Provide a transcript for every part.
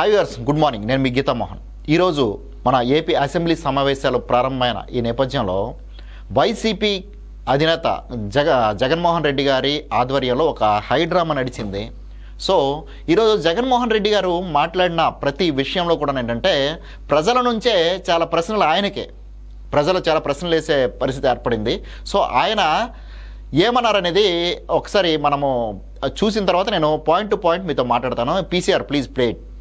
Hi good morning నేను మీ గీతామోహన్ ఈరోజు మన ఏపీ అసెంబ్లీ సమావేశాలు ప్రారంభమైన ఈ నేపథ్యంలో వైసీపీ అధినేత జగ జగన్మోహన్ రెడ్డి గారి ఆధ్వర్యంలో ఒక హైడ్రామా నడిచింది. సో ఈరోజు జగన్మోహన్ రెడ్డి గారు మాట్లాడిన ప్రతి విషయంలో కూడా ఏంటంటే ప్రజల నుంచే చాలా ప్రశ్నలు ఆయనకే. ప్రజలు చాలా ప్రశ్నలు వేసే పరిస్థితి ఏర్పడింది. సో ఆయన ఏమన్నారనేది ఒకసారి మనము చూసిన తర్వాత నేను పాయింట్ టు పాయింట్ మీతో మాట్లాడతాను. పీసీఆర్ ప్లీజ్ ప్లేట్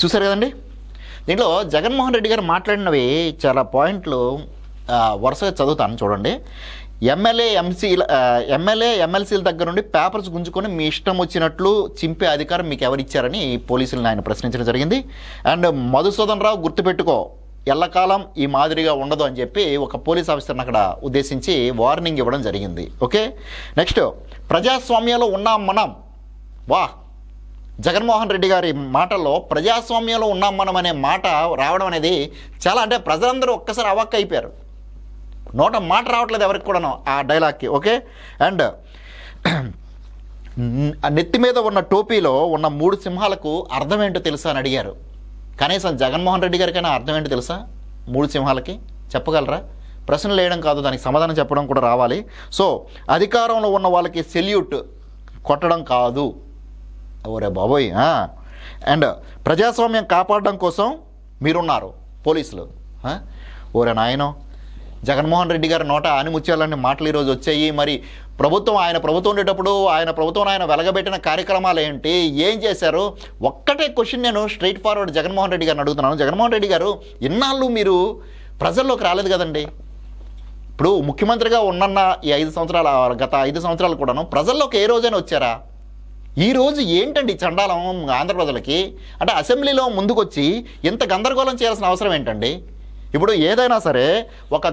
చూసారు కదండి? దీంట్లో జగన్మోహన్ రెడ్డి గారు మాట్లాడినవి చాలా పాయింట్లు వరుసగా చదువుతాను చూడండి. ఎమ్మెల్యే ఎంసీల ఎమ్మెల్యే ఎమ్మెల్సీల దగ్గర నుండి పేపర్స్ గుంజుకొని మీ ఇష్టం వచ్చినట్లు చింపే అధికారం మీకు ఎవరిచ్చారని పోలీసులను ఆయన ప్రశ్నించడం జరిగింది. అండ్ మధుసూదన్ రావు గుర్తుపెట్టుకో ఎల్లకాలం ఈ మాదిరిగా ఉండదు అని చెప్పి ఒక పోలీస్ ఆఫీసర్ని అక్కడ ఉద్దేశించి వార్నింగ్ ఇవ్వడం జరిగింది. ఓకే? నెక్స్ట్ ప్రజాస్వామ్యంలో ఉన్నాం మనం. వా! జగన్మోహన్ రెడ్డి గారి మాటల్లో ప్రజాస్వామ్యంలో ఉన్నాం మనం అనే మాట రావడం అనేది చాలా అంటే ప్రజలందరూ ఒక్కసారి అవాక్ అయిపోయారు. నోట మాట రావట్లేదు ఎవరికి కూడాను ఆ డైలాగ్కి. ఓకే? అండ్ ఆ నెత్తి మీద ఉన్న టోపీలో ఉన్న మూడు సింహాలకు అర్థం ఏంటో తెలుసా అని అడిగారు. కనీసం జగన్మోహన్ రెడ్డి గారికైనా అర్థం ఏంటి తెలుసా? మూడు సింహాలకి చెప్పగలరా? ప్రశ్నలు వేయడం కాదు దానికి సమాధానం చెప్పడం కూడా రావాలి. సో అధికారంలో ఉన్న వాళ్ళకి సెల్యూట్ కొట్టడం కాదు. ఓరే బాబోయ్ అండ్ ప్రజాస్వామ్యం కాపాడడం కోసం మీరున్నారు పోలీసులు. ఓరే నాయనో జగన్మోహన్ రెడ్డి గారి నోట ఆనిముత్యాలన్నీ మాటలు ఈరోజు వచ్చాయి. మరి ప్రభుత్వం ఆయన ప్రభుత్వం ఉండేటప్పుడు ఆయన ప్రభుత్వం ఆయన వెలగబెట్టిన కార్యక్రమాలు ఏంటి? ఏం చేశారు? ఒక్కటే క్వశ్చన్ నేను స్ట్రైట్ ఫార్వర్డ్ జగన్మోహన్ రెడ్డి గారిని అడుగుతున్నాను. జగన్మోహన్ రెడ్డి గారు ఇన్నాళ్ళు మీరు ప్రజల్లోకి రాలేదు కదండి. ఇప్పుడు ముఖ్యమంత్రిగా ఉన్నన్న ఈ ఐదు సంవత్సరాల గత ఐదు సంవత్సరాలు కూడాను ప్రజల్లోకి ఏ రోజైనా వచ్చారా? ఈరోజు ఏంటండి చండాలం ఆంధ్ర ప్రజలకి? అంటే అసెంబ్లీలో ముందుకొచ్చి ఇంత గందరగోళం చేయాల్సిన అవసరం ఏంటండి? ఇప్పుడు ఏదైనా సరే ఒక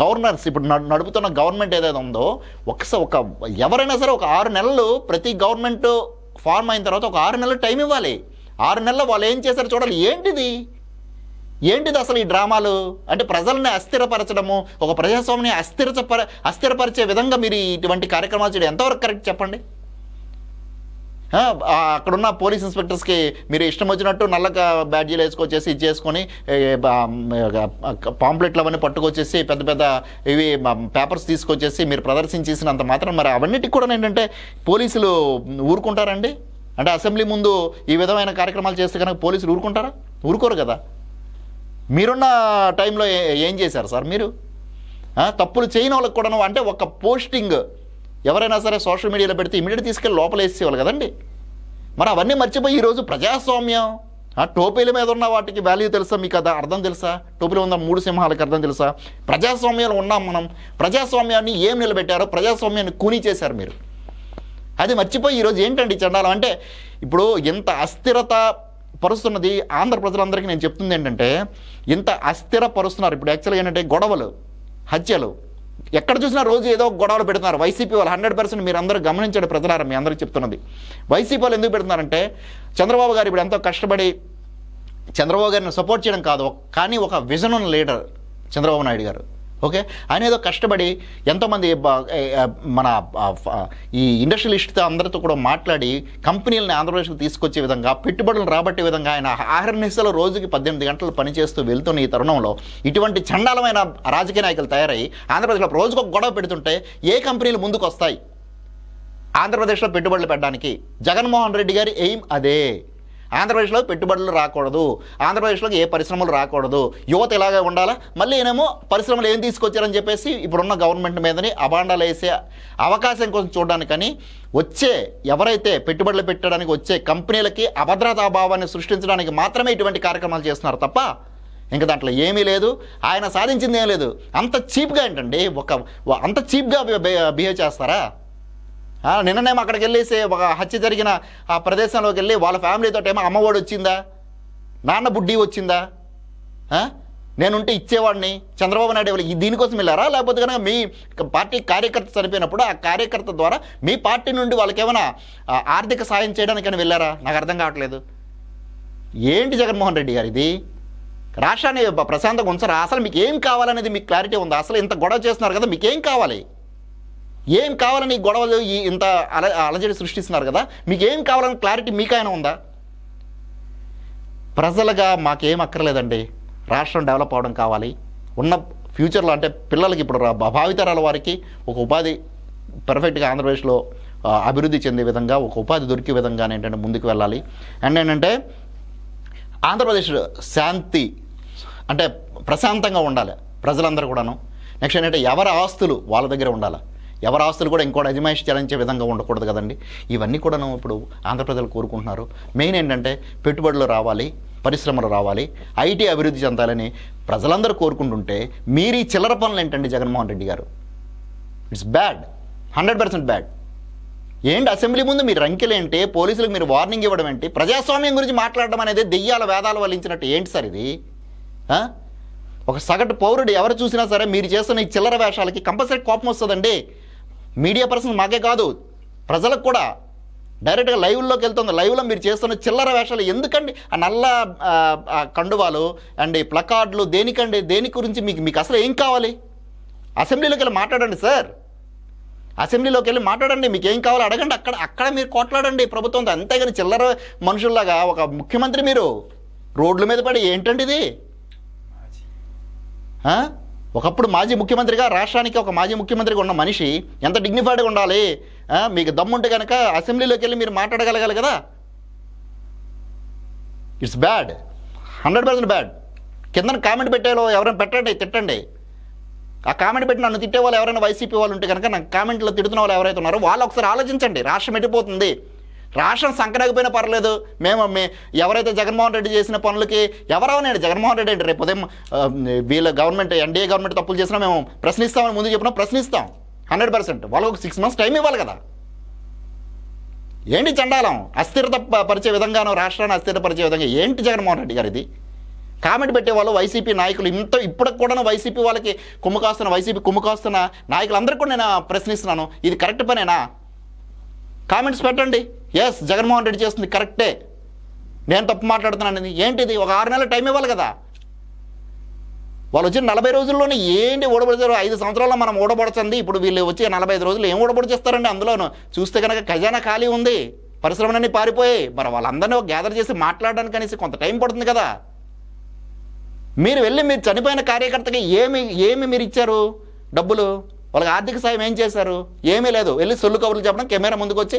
గవర్నర్స్ ఇప్పుడు నడు- నడుపుతున్న గవర్నమెంట్ ఏదైతే ఉందో ఒకసారి ఒక ఎవరైనా సరే ఒక ఆరు నెలలు ప్రతి గవర్నమెంట్ ఫార్మ్ అయిన తర్వాత ఒక ఆరు నెలలు టైం ఇవ్వాలి. ఆరు నెలలు వాళ్ళు ఏం చేశారు చూడాలి. ఏంటిది? ఏంటిది అసలు ఈ డ్రామాలు? అంటే ప్రజల్ని అస్థిరపరచడము ఒక ప్రజాస్వామ్యాన్ని అస్థిరపర అస్థిరపరిచే విధంగా మీరు ఇటువంటి కార్యక్రమాలు చేయడం ఎంతవరకు కరెక్ట్ చెప్పండి? అక్కడున్న పోలీస్ ఇన్స్పెక్టర్స్కి మీరు ఇష్టం వచ్చినట్టు నల్లగా బ్యాడ్జీలు వేసుకొచ్చేసి ఇది చేసుకొని పాంప్లెట్లు అవన్నీ పట్టుకొచ్చేసి పెద్ద పెద్ద ఇవి పేపర్స్ తీసుకొచ్చేసి మీరు ప్రదర్శించేసినంత మాత్రం మరి అవన్నిటికి కూడా ఏంటంటే పోలీసులు ఊరుకుంటారండి? అంటే అసెంబ్లీ ముందు ఈ విధమైన కార్యక్రమాలు చేస్తే కనుక పోలీసులు ఊరుకుంటారా? ఊరుకోరు కదా. మీరున్న టైంలో ఏ- ఏం చేశారు సార్ మీరు? తప్పులు చేయని వాళ్ళకి కూడా అంటే ఒక పోస్టింగ్ ఎవరైనా సరే సోషల్ మీడియాలో పెడితే ఇమీడియట్ తీసుకెళ్ళి లోపల వేసేవాళ్ళు కదండి. మరి అవన్నీ మర్చిపోయి ఈరోజు ప్రజాస్వామ్యం. ఆ టోపీల మీద ఉన్న వాటికి వాల్యూ తెలుసా మీకు అది? అర్థం తెలుసా? టోపీలో ఉన్న మూడు సింహాలకి అర్థం తెలుసా? ప్రజాస్వామ్యంలో ఉన్నాం మనం. ప్రజాస్వామ్యాన్ని ఏం నిలబెట్టారో ప్రజాస్వామ్యాన్ని కూని చేశారు మీరు. అది మర్చిపోయి ఈరోజు ఏంటండి చండాలం? అంటే ఇప్పుడు ఇంత అస్థిరత పరుస్తున్నది ఆంధ్ర ప్రజలందరికీ నేను చెప్తుంది ఏంటంటే ఇంత అస్థిర పరుస్తున్నారు. ఇప్పుడు యాక్చువల్గా ఏంటంటే గొడవలు హత్యలు ఎక్కడ చూసినా రోజు ఏదో గొడవలు పెడుతున్నారు. వైసీపీ వాళ్ళు హండ్రెడ్ పర్సెంట్ మీరు అందరూ గమనించండి ప్రజలారా మీ అందరికీ చెప్తున్నది. వైసీపీ వాళ్ళు ఎందుకు పెడుతున్నారంటే చంద్రబాబు గారు ఇప్పుడు ఎంతో కష్టపడి చంద్రబాబు గారిని సపోర్ట్ చేయడం కాదు. కానీ ఒక విజన్ ఉన్న లీడర్ చంద్రబాబు నాయుడు గారు. ఓకే? ఆయన ఏదో కష్టపడి ఎంతోమంది మన ఈ ఇండస్ట్రియలిస్ట్తో అందరితో కూడా మాట్లాడి కంపెనీలను ఆంధ్రప్రదేశ్కి తీసుకొచ్చే విధంగా పెట్టుబడులు రాబట్టే విధంగా ఆయన ఆహర్నిశలో రోజుకి పద్దెనిమిది గంటలు పనిచేస్తూ వెళ్తున్న ఈ తరుణంలో ఇటువంటి చండాలమైన రాజకీయ నాయకులు తయారై ఆంధ్రప్రదేశ్లో రోజుకు గొడవ పెడుతుంటే ఏ కంపెనీలు ముందుకు వస్తాయి ఆంధ్రప్రదేశ్లో పెట్టుబడులు పెట్టడానికి జగన్మోహన్ రెడ్డి గారి ఎయిమ్ అదే. ఆంధ్రప్రదేశ్లో పెట్టుబడులు రాకూడదు ఆంధ్రప్రదేశ్లోకి ఏ పరిశ్రమలు రాకూడదు. యువత ఇలాగే ఉండాలా? మళ్ళీ ఏమో పరిశ్రమలు ఏం తీసుకొచ్చారని చెప్పేసి ఇప్పుడున్న గవర్నమెంట్ మీదని అబాండాలు వేసే అవకాశం కోసం చూడడానికని వచ్చే ఎవరైతే పెట్టుబడులు పెట్టడానికి వచ్చే కంపెనీలకి అభద్రతా భావాన్ని సృష్టించడానికి మాత్రమే ఇటువంటి కార్యక్రమాలు చేస్తున్నారు తప్ప ఇంకా దాంట్లో ఏమీ లేదు. ఆయన సాధించింది ఏం లేదు. అంత చీప్గా ఏంటండి? ఒక అంత చీప్గా బిహేవ్ చేస్తారా? నిన్ననే నిన్ననేమో అక్కడికి వెళ్ళేసి ఒక హత్య జరిగిన ఆ ప్రదేశంలోకి వెళ్ళి వాళ్ళ ఫ్యామిలీతో ఏమో అమ్మఒడి వచ్చిందా? నాన్న బుడ్డి వచ్చిందా? నేనుంటే ఇచ్చేవాడిని. చంద్రబాబు నాయుడు వాళ్ళకి దీనికోసం వెళ్ళారా? లేకపోతే కనుక మీ పార్టీ కార్యకర్త చనిపోయినప్పుడు ఆ కార్యకర్త ద్వారా మీ పార్టీ నుండి వాళ్ళకి ఏమైనా ఆర్థిక సాయం చేయడానికైనా వెళ్ళారా? నాకు అర్థం కావట్లేదు. ఏంటి జగన్మోహన్ రెడ్డి గారు ఇది? రాష్ట్రాన్ని ప్రశాంతంగా ఉంచరా? అసలు మీకు ఏం కావాలనేది మీకు క్లారిటీ ఉందా? అసలు ఇంత గొడవ చేస్తున్నారు కదా మీకు ఏం కావాలి? ఏం కావాలని గొడవలు ఈ ఇంత అల అలజడి సృష్టిస్తున్నారు కదా? మీకు ఏం కావాలని క్లారిటీ మీకైనా ఉందా? ప్రజలుగా మాకేం అక్కర్లేదండి. రాష్ట్రం డెవలప్ అవడం కావాలి. ఉన్న ఫ్యూచర్లో అంటే పిల్లలకి ఇప్పుడు భావితరాల వారికి ఒక ఉపాధి పర్ఫెక్ట్గా ఆంధ్రప్రదేశ్లో అభివృద్ధి చెందే విధంగా ఒక ఉపాధి దొరికే విధంగా ఏంటంటే ముందుకు వెళ్ళాలి. అండ్ ఏంటంటే ఆంధ్రప్రదేశ్ శాంతి అంటే ప్రశాంతంగా ఉండాలి ప్రజలందరూ కూడాను. నెక్స్ట్ ఏంటంటే ఎవరి ఆస్తులు వాళ్ళ దగ్గర ఉండాలి. ఎవరి ఆస్తులు కూడా ఇంకోటి అజమాయిషి చెల్లించే విధంగా ఉండకూడదు కదండి. ఇవన్నీ కూడాను ఇప్పుడు ఆంధ్రప్రజలు కోరుకుంటున్నారు. మెయిన్ ఏంటంటే పెట్టుబడులు రావాలి పరిశ్రమలు రావాలి ఐటీ అభివృద్ధి చెందాలని ప్రజలందరూ కోరుకుంటుంటే మీరు ఈ చిల్లర పనులు ఏంటండి జగన్మోహన్ రెడ్డి గారు? It's bad hundred percent bad ఏంటి అసెంబ్లీ ముందు మీరు రంకెలేంటి పోలీసులకు మీరు వార్నింగ్ ఇవ్వడం ఏంటి? ప్రజాస్వామ్యం గురించి మాట్లాడడం అనేది దెయ్యాల వేదాలు వల్లించినట్టు ఏంటి సార్ ఇది? ఒక సగటు పౌరుడు ఎవరు చూసినా సరే మీరు చేస్తున్న ఈ చిల్లర వేషాలకి కంపల్సరీ కోపం వస్తుందండి. మీడియా పర్సన్ మాకే కాదు ప్రజలకు కూడా. డైరెక్ట్గా లైవ్లోకి వెళ్తుంది. లైవ్లో మీరు చేస్తున్న చిల్లర వేషాలు ఎందుకండి? ఆ నల్ల కండువాలు అండ్ ఈ ప్లకార్డులు దేనికండి? దేని గురించి మీకు మీకు అసలు ఏం కావాలి? అసెంబ్లీలోకి వెళ్ళి మాట్లాడండి సార్. అసెంబ్లీలోకి వెళ్ళి మాట్లాడండి మీకు ఏం కావాలో అడగండి. అక్కడ అక్కడ మీరు కొట్లాడండి ప్రభుత్వంతో అంతేగాని చిల్లర మనుషుల్లాగా ఒక ముఖ్యమంత్రి మీరు రోడ్ల మీద పడి ఏంటండి ఇది? ఒకప్పుడు మాజీ ముఖ్యమంత్రిగా రాష్ట్రానికి ఒక మాజీ ముఖ్యమంత్రిగా ఉన్న మనిషి ఎంత డిగ్నిఫైడ్గా ఉండాలి? మీకు దమ్ముంటే కనుక అసెంబ్లీలోకి వెళ్ళి మీరు మాట్లాడగలగాలి కదా? It's bad hundred percent bad కింద కామెంట్ పెట్టేలో ఎవరైనా పెట్టండి తిట్టండి. ఆ కామెంట్ పెట్టి నన్ను తిట్టే వాళ్ళు ఎవరైనా వైసీపీ వాళ్ళు ఉంటే కనుక నాకు కామెంట్లో తిడుతున్న వాళ్ళు ఎవరైతే ఉన్నారో వాళ్ళు ఒకసారి ఆలోచించండి. రాష్ట్రం ఎట్టిపోతుంది రాష్ట్రం సంకనకపోయినా పర్లేదు. మేము మే ఎవరైతే జగన్మోహన్ రెడ్డి చేసిన పనులకి ఎవరవనండి జగన్మోహన్ రెడ్డి అంటే రేపు ఉదయం వీళ్ళ గవర్నమెంట్ ఎన్డీఏ గవర్నమెంట్ తప్పులు చేసినా మేము ప్రశ్నిస్తామని ముందు చెప్పినా ప్రశ్నిస్తాం. Hundred percent. వాళ్ళకి ఒక సిక్స్ మంత్స్ టైం ఇవ్వాలి కదా. ఏంటి చండాలం? అస్థిరత పరిచే విధంగాను రాష్ట్రాన్ని అస్థిరపరిచే విధంగా ఏంటి జగన్మోహన్ రెడ్డి గారు ఇది? కామెంట్ పెట్టే వాళ్ళు వైసీపీ నాయకులు ఇంత ఇప్పటికి కూడా వైసీపీ వాళ్ళకి కుమ్ముకాస్తున్న వైసీపీ కుమ్ముకాస్తున్న నాయకులందరికీ కూడా నేను ప్రశ్నిస్తున్నాను. ఇది కరెక్ట్ పనేనా? కామెంట్స్ పెట్టండి. ఎస్ జగన్మోహన్ రెడ్డి చేస్తుంది కరెక్టే నేను తప్పు మాట్లాడుతున్నాను ఏంటిది? ఒక ఆరు నెలల టైం ఇవ్వాలి కదా. వాళ్ళు వచ్చిన నలభై రోజుల్లోనే ఏంటి ఓడబడిచారు? ఐదు సంవత్సరాల్లో మనం ఓడబడుతుంది. ఇప్పుడు వీళ్ళు వచ్చి నలభై ఐదు రోజులు ఏం ఓడబడిచేస్తారండి అందులోను? చూస్తే కనుక ఖజానా ఖాళీ ఉంది. పరిశ్రమలన్నీ పారిపోయాయి. మరి వాళ్ళందరినీ గ్యాదర్ చేసి మాట్లాడడానికి అనేసి కొంత టైం పడుతుంది కదా. మీరు వెళ్ళి మీరు చనిపోయిన కార్యకర్తకి ఏమి ఏమి మీరు ఇచ్చారు? డబ్బులు? వాళ్ళకి ఆర్థిక సాయం ఏం చేశారు? ఏమీ లేదు. వెళ్ళి సొల్లు కబుర్లు చెప్పడం కెమెరా ముందుకు వచ్చి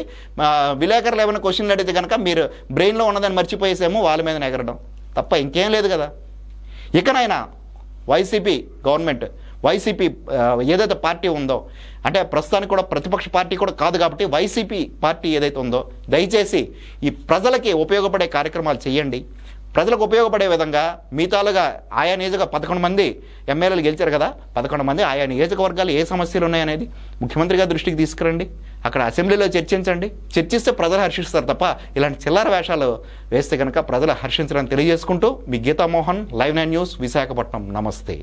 విలేకరులు ఏమైనా క్వశ్చన్లు అడిగితే కనుక మీరు బ్రెయిన్లో ఉన్నదని మర్చిపోయేసేమో వాళ్ళ మీద ఎగరడం తప్ప ఇంకేం లేదు కదా. ఇకనైనా వైసీపీ గవర్నమెంట్ వైసీపీ ఏదైతే పార్టీ ఉందో అంటే ప్రస్తుతానికి కూడా ప్రతిపక్ష పార్టీ కూడా కాదు కాబట్టి వైసీపీ పార్టీ ఏదైతే ఉందో దయచేసి ఈ ప్రజలకి ఉపయోగపడే కార్యక్రమాలు చేయండి. ప్రజలకు ఉపయోగపడే విధంగా మిగతాలుగా ఆయా నియోజక పదకొండు మంది ఎమ్మెల్యేలు గెలిచారు కదా పదకొండు మంది ఆయా నియోజకవర్గాలు ఏ సమస్యలు ఉన్నాయనేది ముఖ్యమంత్రి గారి దృష్టికి తీసుకురండి. అక్కడ అసెంబ్లీలో చర్చించండి. చర్చిస్తే ప్రజలు హర్షిస్తారు తప్ప ఇలాంటి చిల్లర వేషాలు వేస్తే కనుక ప్రజలు హర్షించడం తెలియజేసుకుంటూ మీ Geethamohan live nine news Visakhapatnam. నమస్తే.